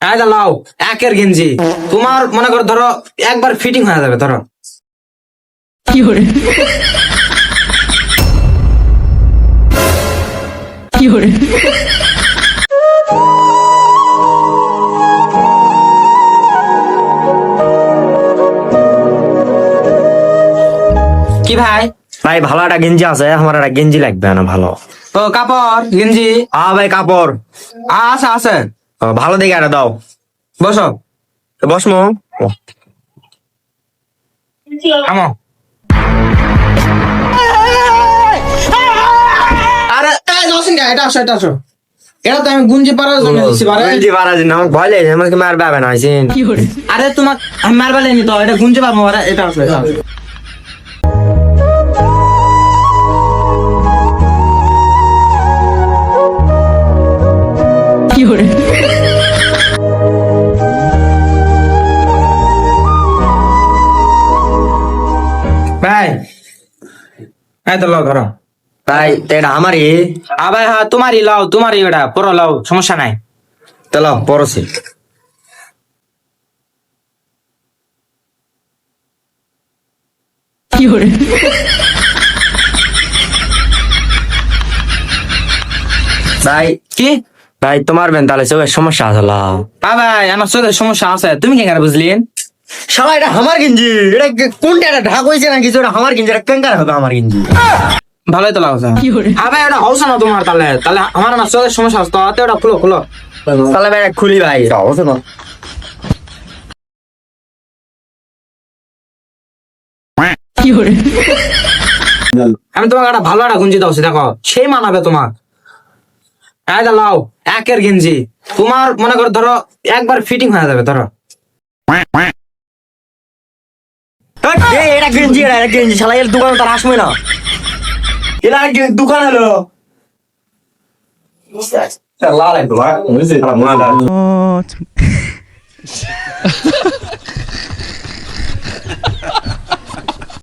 এই যে একের গেঞ্জি। তোমার মনে করো ধরো একবার ফিটিং হয়ে যাবে ধরো। কি ভাই? ভাই ভালো একটা গেঞ্জি আছে আমার একটা গেঞ্জি লাগবে না ভালো। ও কাপড় গেঞ্জি? আ ভাই কাপড়। আছে আছে। ভালো দেখে একটা দাও। বসো। বসমো ও, আমো আরে গা এটা আসো এটা আসো। এটা তো আমি গুঞ্জি পারার জন্য দিছি বারে গেঞ্জি বাড়া দিন আমাকে ভয় লেগেছে আমাকে মার পাবে না আরে তোমাক আমি মারবা লেনি তো এটা গুঞ্জি বারে এটা আসো এটা আসো। ভাই এই তো লাও ধরো। তাই তো এটা আমারই। আবার হ্যাঁ তোমারই লাও তোমারই ওটা পরো লাও সমস্যা নাই। চলো পরছি। ভাই কি? ভাই তোমার বেন তাহলে চোখের সমস্যা আছে আ ভাই আমার চোখের সমস্যা আছে। তুমি কেন বুঝলেন শালা এটা আমার গেঞ্জি। এটা কোনটা? এটা ঢাক হয়েছে না কিছু এটা আমার গেঞ্জি এটা কেঙ্কার হবে আমার গেঞ্জি। ভালোই তো লাগছে। আবার এটা হৌস না তোমার তাহলে? তাহলে আমার না চোখের সমস্যা আছে তো হাতে ওটা খুলো খুলো। তাহলে ভাই খুলি ভাই। অবশ্য না। আমি তোমাকে একটা ভালো একটা গুঞ্জি দাওছি দেখো সেই মানাবে তোমার এই লাও একের গেঞ্জি। তোমার মনে করো ধরো একবার ফিটিং হয়ে যাবে ধরো। এটা গেঞ্জি এটা এটা গেঞ্জি শালা এর দোকান তার আসবে না। এরা গে- দোকান হলো লাল একদম